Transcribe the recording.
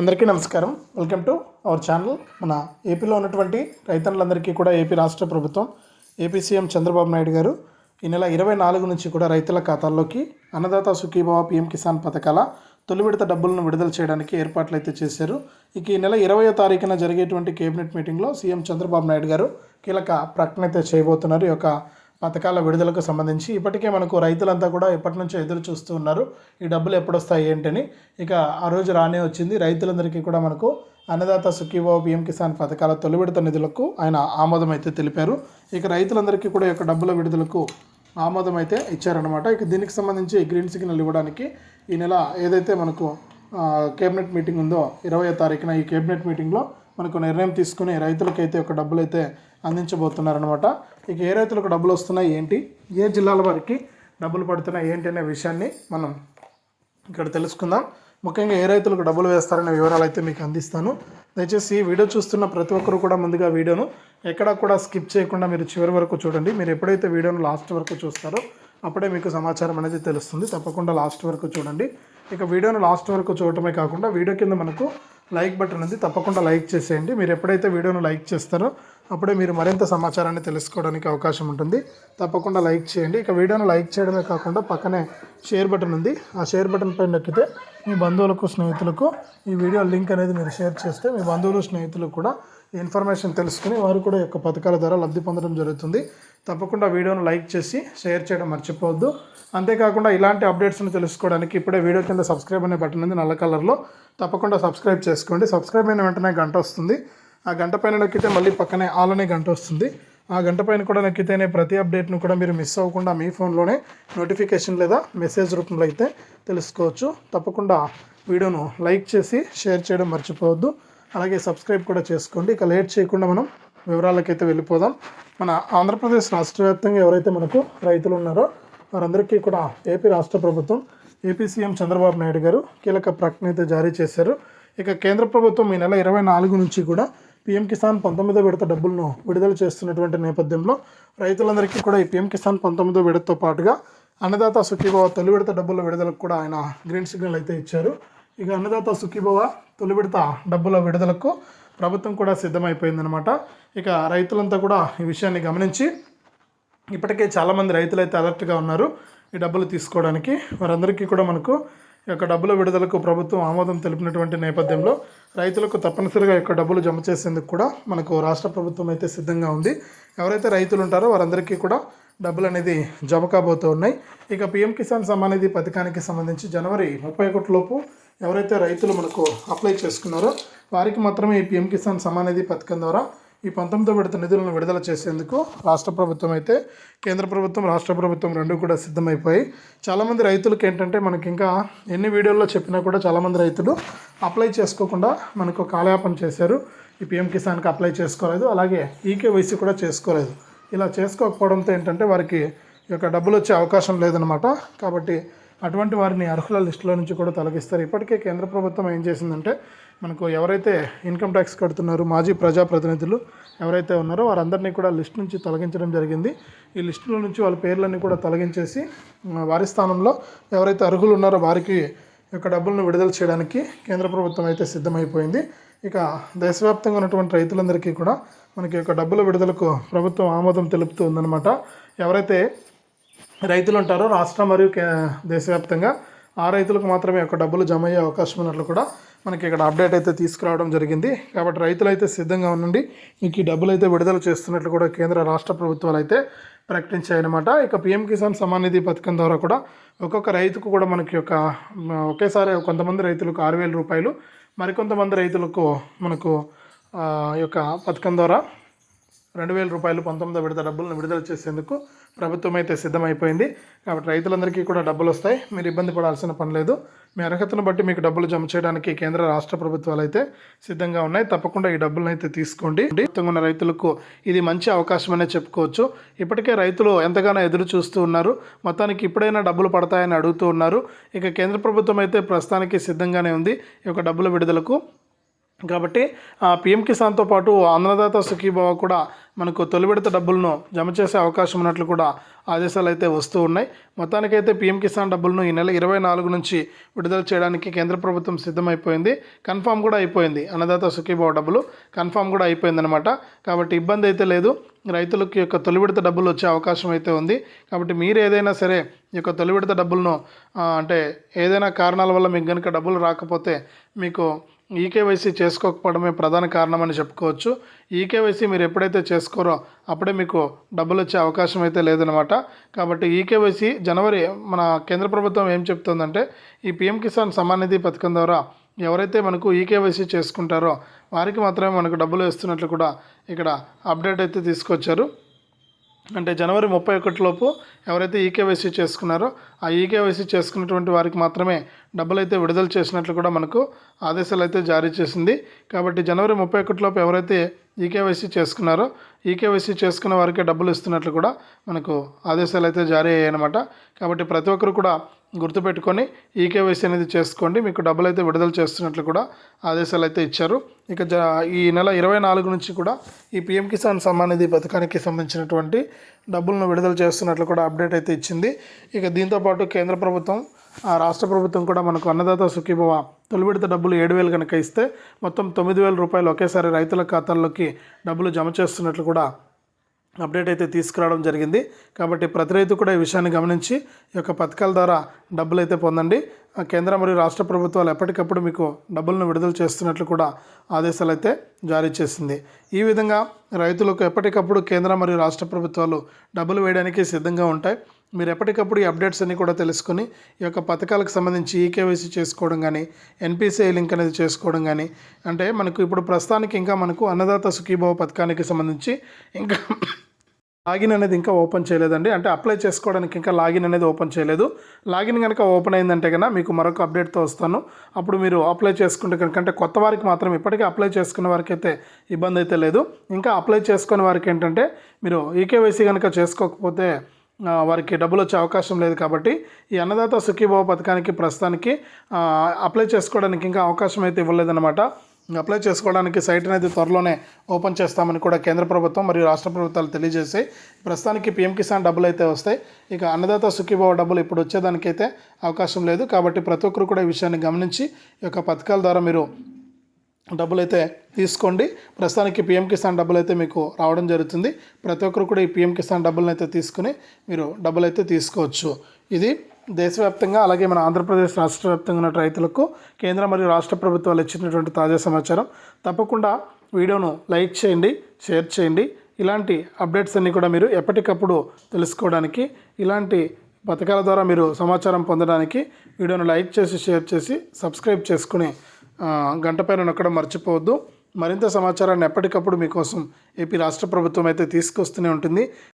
అందరికీ నమస్కారం. Welcome to our channel మన ఏపీలో ఉన్నటువంటి రైతన్నులందరికీ కూడా ఏపీ రాష్ట్ర ప్రభుత్వం ఏపీ సీఎం చంద్రబాబు నాయుడు గారు ఈ నెల ఇరవై నాలుగు నుంచి కూడా రైతుల ఖాతాల్లోకి అన్నదాత సుఖీభావ పీఎం కిసాన్ పథకాల తొలి విడత డబ్బులను విడుదల చేయడానికి ఏర్పాట్లు అయితే చేశారు. ఇక ఈ నెల ఇరవయో తారీఖున జరిగేటువంటి కేబినెట్ మీటింగ్లో సీఎం చంద్రబాబు నాయుడు గారు కీలక ప్రకటన అయితే చేయబోతున్నారు. ఈ యొక్క పథకాల విడుదలకు సంబంధించి ఇప్పటికే మనకు రైతులంతా కూడా ఎప్పటి నుంచో ఎదురు చూస్తూ ఉన్నారు. ఈ డబ్బులు ఎప్పుడు వస్తాయి ఏంటని? ఇక ఆ రోజు రానే వచ్చింది. రైతులందరికీ కూడా మనకు అన్నదాత సుఖీభావ పిఎం కిసాన్ పథకాల తొలి విడత నిధులకు ఆయన ఆమోదం అయితే తెలిపారు. ఇక రైతులందరికీ కూడా యొక్క డబ్బుల విడుదలకు ఆమోదం అయితే ఇచ్చారనమాట ఇక దీనికి సంబంధించి గ్రీన్ సిగ్నల్ ఇవ్వడానికి ఈ నెల ఏదైతే మనకు కేబినెట్ మీటింగ్ ఉందో ఇరవై తారీఖున ఈ కేబినెట్ మీటింగ్లో మనకు నిర్ణయం తీసుకుని రైతులకైతే ఒక డబ్బులు అయితే అందించబోతున్నారనమాట ఇక ఏ రైతులకు డబ్బులు వస్తున్నాయి ఏంటి? ఏ జిల్లాల వారికి డబ్బులు పడుతున్నాయి ఏంటి అనే విషయాన్ని మనం ఇక్కడ తెలుసుకుందాం. ముఖ్యంగా ఏ రైతులకు డబ్బులు వేస్తారనే వివరాలు అయితే మీకు అందిస్తాను. దయచేసి ఈ వీడియో చూస్తున్న ప్రతి ఒక్కరు కూడా ముందుగా వీడియోను ఎక్కడా కూడా స్కిప్ చేయకుండా మీరు చివరి వరకు చూడండి. మీరు ఎప్పుడైతే వీడియోను లాస్ట్ వరకు చూస్తారో అప్పుడే మీకు సమాచారం అనేది తెలుస్తుంది. తప్పకుండా లాస్ట్ వరకు చూడండి. ఇక వీడియోను లాస్ట్ వరకు చూడటమే కాకుండా వీడియో కింద మనకు లైక్ బటన్ ఉంది తప్పకుండా లైక్ చేసేయండి. మీరు ఎప్పుడైతే వీడియోను లైక్ చేస్తారో అప్పుడే మీరు మరింత సమాచారాన్ని తెలుసుకోవడానికి అవకాశం ఉంటుంది. తప్పకుండా లైక్ చేయండి. ఇక వీడియోను లైక్ చేయడమే కాకుండా పక్కనే షేర్ బటన్ ఉంది. ఆ షేర్ బటన్ పైన నొక్కితే మీ బంధువులకు స్నేహితులకు ఈ వీడియో లింక్ అనేది మీరు షేర్ చేస్తే మీ బంధువులు స్నేహితులు కూడా ఇన్ఫర్మేషన్ తెలుసుకుని వారు కూడా యొక్క పథకాల ద్వారా లబ్ధి పొందడం జరుగుతుంది. తప్పకుండా వీడియోను లైక్ చేసి షేర్ చేయడం మర్చిపోవద్దు. అంతేకాకుండా ఇలాంటి అప్డేట్స్ని తెలుసుకోవడానికి ఇప్పుడే వీడియో కింద సబ్స్క్రైబ్ అనే బటన్ ఉంది నల్ల కలర్లో తప్పకుండా సబ్స్క్రైబ్ చేసుకోండి. సబ్స్క్రైబ్ అయిన వెంటనే గంట వస్తుంది. ఆ గంట పైన నొక్కితే మళ్ళీ పక్కనే ఆల్ అనే గంట వస్తుంది. ఆ గంట పైన కూడా నొక్కితేనే ప్రతి అప్డేట్ను కూడా మీరు మిస్ అవ్వకుండా మీ ఫోన్లోనే నోటిఫికేషన్ లేదా మెసేజ్ రూపంలో అయితే తెలుసుకోవచ్చు. తప్పకుండా వీడియోను లైక్ చేసి షేర్ చేయడం మర్చిపోవద్దు. అలాగే సబ్స్క్రైబ్ కూడా చేసుకోండి. ఇక లేట్ చేయకుండా మనం వివరాలకైతే వెళ్ళిపోదాం. మన ఆంధ్రప్రదేశ్ రాష్ట్ర వ్యాప్తంగా ఎవరైతే మనకు రైతులు ఉన్నారో వారందరికీ కూడా ఏపీ రాష్ట్ర ప్రభుత్వం ఏపీ సీఎం చంద్రబాబు నాయుడు గారు కీలక ప్రకటన అయితే జారీ చేశారు. ఇక కేంద్ర ప్రభుత్వం ఈ నెల ఇరవై నాలుగు నుంచి కూడా పీఎం కిసాన్ పంతొమ్మిదో విడత డబ్బులను విడుదల చేస్తున్నటువంటి నేపథ్యంలో రైతులందరికీ కూడా ఈ పీఎం కిసాన్ పంతొమ్మిదో విడతతో పాటుగా అన్నదాత సుఖీభవ తొలి విడత డబ్బుల విడుదలకు కూడా ఆయన గ్రీన్ సిగ్నల్ అయితే ఇచ్చారు. ఇక అన్నదాత సుఖీభవ తొలి విడత డబ్బుల విడుదలకు ప్రభుత్వం కూడా సిద్ధమైపోయిందనమాట ఇక రైతులంతా కూడా ఈ విషయాన్ని గమనించి ఇప్పటికే చాలామంది రైతులు అయితే అలర్ట్గా ఉన్నారు ఈ డబ్బులు తీసుకోవడానికి. వారందరికీ కూడా మనకు ఈ యొక్క డబ్బుల విడుదలకు ప్రభుత్వం ఆమోదం తెలిపినటువంటి నేపథ్యంలో రైతులకు తప్పనిసరిగా యొక్క డబ్బులు జమ చేసేందుకు కూడా మనకు రాష్ట్ర ప్రభుత్వం అయితే సిద్ధంగా ఉంది. ఎవరైతే రైతులు ఉంటారో వారందరికీ కూడా డబ్బులు అనేది జమ కాబోతూ ఉన్నాయి. ఇక పిఎం కిసాన్ సమ్మాన్ నిధి పథకానికి సంబంధించి జనవరి ముప్పై ఒకటిలోపు ఎవరైతే రైతులు మనకు అప్లై చేసుకున్నారో వారికి మాత్రమే ఈ పిఎం కిసాన్ సమానిధి పథకం ద్వారా ఈ పంతొమ్మిదో విడత నిధులను విడుదల చేసేందుకు రాష్ట్ర ప్రభుత్వం అయితే కేంద్ర ప్రభుత్వం రాష్ట్ర ప్రభుత్వం రెండు కూడా సిద్ధమైపోయి చాలామంది రైతులకు ఏంటంటే మనకి ఇంకా ఎన్ని వీడియోల్లో చెప్పినా కూడా చాలామంది రైతులు అప్లై చేసుకోకుండా మనకు కాలయాపన చేశారు. ఈ పిఎం కిసాన్కి అప్లై చేసుకోలేదు. అలాగే ఈకేవైసీ కూడా చేసుకోలేదు. ఇలా చేసుకోకపోవడంతో ఏంటంటే వారికి ఈ యొక్క డబ్బులు వచ్చే అవకాశం లేదనమాట కాబట్టి అటువంటి వారిని అర్హుల లిస్టులో నుంచి కూడా తొలగిస్తారు. ఇప్పటికే కేంద్ర ప్రభుత్వం ఏం చేసిందంటే మనకు ఎవరైతే ఇన్కమ్ ట్యాక్స్ కడుతున్నారు మాజీ ప్రజాప్రతినిధులు ఎవరైతే ఉన్నారో వారందరినీ కూడా లిస్ట్ నుంచి తొలగించడం జరిగింది. ఈ లిస్టులో నుంచి వాళ్ళ పేర్లన్నీ కూడా తొలగించేసి వారి స్థానంలో ఎవరైతే అర్హులు ఉన్నారో వారికి యొక్క డబ్బులను విడుదల చేయడానికి కేంద్ర ప్రభుత్వం అయితే సిద్ధమైపోయింది. ఇక దేశవ్యాప్తంగా ఉన్నటువంటి రైతులందరికీ కూడా మనకి యొక్క డబ్బుల విడుదలకు ప్రభుత్వం ఆమోదం తెలుపుతూ ఉందన్నమాట. ఎవరైతే రైతులు ఉంటారో రాష్ట్ర మరియు కే దేశవ్యాప్తంగా ఆ రైతులకు మాత్రమే ఒక డబ్బులు జమ అయ్యే అవకాశం ఉన్నట్లు కూడా మనకి ఇక్కడ అప్డేట్ అయితే తీసుకురావడం జరిగింది. కాబట్టి రైతులు అయితే సిద్ధంగా ఉండండి. మీకు ఈ డబ్బులు అయితే విడుదల చేస్తున్నట్లు కూడా కేంద్ర రాష్ట్ర ప్రభుత్వాలు అయితే ప్రకటించాయన్నమాట. ఇక పిఎం కిసాన్ సమాన్ నిధి పథకం ద్వారా కూడా ఒక్కొక్క రైతుకు కూడా మనకి ఒక ఒకేసారి కొంతమంది రైతులకు ఆరు వేల రూపాయలు మరికొంతమంది రైతులకు మనకు ఈ యొక్క పథకం ద్వారా రెండు వేల రూపాయలు పంతొమ్మిదో విడత డబ్బులను విడుదల చేసేందుకు ప్రభుత్వం అయితే సిద్ధమైపోయింది. కాబట్టి రైతులందరికీ కూడా డబ్బులు వస్తాయి. మీరు ఇబ్బంది పడాల్సిన పని లేదు. మీ అర్హతను బట్టి మీకు డబ్బులు జమ చేయడానికి కేంద్ర రాష్ట్ర ప్రభుత్వాలు అయితే సిద్ధంగా ఉన్నాయి. తప్పకుండా ఈ డబ్బులను అయితే తీసుకోండి. ఉన్న రైతులకు ఇది మంచి అవకాశమనే చెప్పుకోవచ్చు. ఇప్పటికే రైతులు ఎంతగానో ఎదురు చూస్తూ ఉన్నారు. మొత్తానికి ఇప్పుడైనా డబ్బులు పడతాయని అడుగుతూ ఉన్నారు. ఇక కేంద్ర ప్రభుత్వం అయితే ప్రస్తుతానికి సిద్ధంగానే ఉంది. ఈ యొక్క డబ్బుల విడుదలకు కాబట్టి ఆ పిఎం కిసాన్తో పాటు అన్నదాత సుఖీభావ కూడా మనకు తొలి విడత డబ్బులను జమ చేసే అవకాశం ఉన్నట్లు కూడా ఆదేశాలు అయితే వస్తూ ఉన్నాయి. మొత్తానికైతే పిఎం కిసాన్ డబ్బులను ఈ నెల ఇరవై నాలుగు నుంచి విడుదల చేయడానికి కేంద్ర ప్రభుత్వం సిద్ధమైపోయింది. కన్ఫామ్ కూడా అయిపోయింది. అన్నదాత సుఖీభావ డబ్బులు కన్ఫామ్ కూడా అయిపోయింది అనమాట కాబట్టి ఇబ్బంది అయితే లేదు. రైతులకి యొక్క తొలి విడత డబ్బులు వచ్చే అవకాశం అయితే ఉంది. కాబట్టి మీరు ఏదైనా సరే ఈ యొక్క తొలి విడత డబ్బులను అంటే ఏదైనా కారణాల వల్ల మీకు కనుక డబ్బులు రాకపోతే మీకు ఈకేవైసీ చేసుకోకపోవడమే ప్రధాన కారణం అని చెప్పుకోవచ్చు ఈకేవైసీ మీరు ఎప్పుడైతే చేసుకోరో అప్పుడే మీకు డబ్బులు వచ్చే అవకాశం అయితే లేదనమాట కాబట్టి ఈకేవైసీ జనవరి మన కేంద్ర ప్రభుత్వం ఏం చెప్తుందంటే ఈ పిఎం కిసాన్ సమాన్ నిధి పథకం ద్వారా ఎవరైతే మనకు ఈకేవైసీ చేసుకుంటారో వారికి మాత్రమే మనకు డబ్బులు వేస్తున్నట్లు కూడా ఇక్కడ అప్డేట్ అయితే తీసుకొచ్చారు. అంటే జనవరి ముప్పై ఒకటిలోపు ఎవరైతే ఈకేవైసీ చేసుకున్నారో ఆ ఈకేవైసీ చేసుకున్నటువంటి వారికి మాత్రమే డబ్బులు అయితే విడుదల చేసినట్లు కూడా మనకు ఆదేశాలు అయితే జారీ చేసింది. కాబట్టి జనవరి ముప్పై ఒకటిలోపు ఎవరైతే ఈకేవైసీ చేసుకున్నారో ఈకేవైసీ చేసుకున్న వారికే డబ్బులు ఇస్తున్నట్లు కూడా మనకు ఆదేశాలు అయితే జారీ అయ్యాయి అనమాట కాబట్టి ప్రతి ఒక్కరు కూడా గుర్తుపెట్టుకొని ఈకేవైసీ అనేది చేసుకోండి. మీకు డబ్బులు అయితే విడుదల చేస్తున్నట్లు కూడా ఆదేశాలు అయితే ఇచ్చారు. ఇక జ ఈ నెల ఇరవై నాలుగు నుంచి కూడా ఈ పిఎం కిసాన్ సమ్మాన్ నిధి పథకానికి సంబంధించినటువంటి డబ్బులను విడుదల చేస్తున్నట్లు కూడా అప్డేట్ అయితే ఇచ్చింది. ఇక దీంతోపాటు కేంద్ర ప్రభుత్వం ఆ రాష్ట్ర ప్రభుత్వం కూడా మనకు అన్నదాత సుఖీభవ తొలి విడత డబ్బులు ఏడు వేలు కనుక ఇస్తే మొత్తం తొమ్మిది వేల రూపాయలు ఒకేసారి రైతుల ఖాతాల్లోకి డబ్బులు జమ చేస్తున్నట్లు కూడా అప్డేట్ అయితే తీసుకురావడం జరిగింది. కాబట్టి ప్రతి రైతు కూడా ఈ విషయాన్ని గమనించి ఈ యొక్క పథకాల ద్వారా డబ్బులు అయితే పొందండి. ఆ కేంద్ర మరియు రాష్ట్ర ప్రభుత్వాలు ఎప్పటికప్పుడు మీకు డబ్బులను విడుదల చేస్తున్నట్లు కూడా ఆదేశాలు అయితే జారీ చేసింది. ఈ విధంగా రైతులకు ఎప్పటికప్పుడు కేంద్ర మరియు రాష్ట్ర ప్రభుత్వాలు డబ్బులు వేయడానికి సిద్ధంగా ఉంటాయి. మీరు ఎప్పటికప్పుడు ఈ అప్డేట్స్ అన్ని కూడా తెలుసుకొని ఈ యొక్క పథకాలకు సంబంధించి ఈకేవైసీ చేసుకోవడం కానీ ఎన్పిసిఐ లింక్ అనేది చేసుకోవడం కానీ అంటే మనకు ఇప్పుడు ప్రస్తుతానికి ఇంకా మనకు అన్నదాత సుఖీభావ పథకానికి సంబంధించి ఇంకా లాగిన్ అనేది ఇంకా ఓపెన్ చేయలేదండి. అంటే అప్లై చేసుకోవడానికి ఇంకా లాగిన్ అనేది ఓపెన్ చేయలేదు. లాగిన్ కనుక ఓపెన్ అయిందంటే కనుక మీకు మరొక అప్డేట్తో వస్తాను. అప్పుడు మీరు అప్లై చేసుకుంటే కనుక అంటే కొత్త వారికి మాత్రం ఇప్పటికే అప్లై చేసుకున్న వారికి అయితే ఇబ్బంది అయితే లేదు. ఇంకా అప్లై చేసుకునే వారికి ఏంటంటే మీరు ఈకేవైసీ కనుక చేసుకోకపోతే వారికి డబ్బులు వచ్చే అవకాశం లేదు కాబట్టి ఈ అన్నదాత సుఖీభావ పథకానికి ప్రస్తుతానికి అప్లై చేసుకోవడానికి ఇంకా అవకాశం అయితే ఇవ్వలేదన్నమాట. అప్లై చేసుకోవడానికి సైట్ అనేది త్వరలోనే ఓపెన్ చేస్తామని కూడా కేంద్ర ప్రభుత్వం మరియు రాష్ట్ర ప్రభుత్వాలు తెలియజేసాయి ప్రస్తుతానికి పిఎం కిసాన్ డబ్బులు అయితే వస్తాయి. ఇక అన్నదాత సుఖీభావ డబ్బులు ఇప్పుడు వచ్చేదానికైతే అవకాశం లేదు కాబట్టి ప్రతి ఒక్కరు కూడా ఈ విషయాన్ని గమనించి ఈ యొక్క పథకాల ద్వారా మీరు డబ్బులు అయితే తీసుకోండి. ప్రస్తుతానికి పిఎం కిసాన్ డబ్బులు అయితే మీకు రావడం జరుగుతుంది. ప్రతి ఒక్కరు కూడా ఈ పిఎం కిసాన్ డబ్బులను అయితే తీసుకుని మీరు డబ్బులు అయితే తీసుకోవచ్చు. ఇది దేశవ్యాప్తంగా అలాగే మన ఆంధ్రప్రదేశ్ రాష్ట్ర వ్యాప్తంగా ఉన్న రైతులకు కేంద్ర మరియు రాష్ట్ర ప్రభుత్వాలు ఇచ్చినటువంటి తాజా సమాచారం. తప్పకుండా వీడియోను లైక్ చేయండి షేర్ చేయండి. ఇలాంటి అప్డేట్స్ అన్నీ కూడా మీరు ఎప్పటికప్పుడు తెలుసుకోవడానికి ఇలాంటి పథకాల ద్వారా మీరు సమాచారం పొందడానికి వీడియోను లైక్ చేసి షేర్ చేసి సబ్స్క్రైబ్ చేసుకుని గంట పైన నొక్కడం మర్చిపోవద్దు. మరింత సమాచారాన్ని ఎప్పటికప్పుడు మీకోసం ఏపీ రాష్ట్ర ప్రభుత్వం అయితే తీసుకొస్తూనే ఉంటుంది.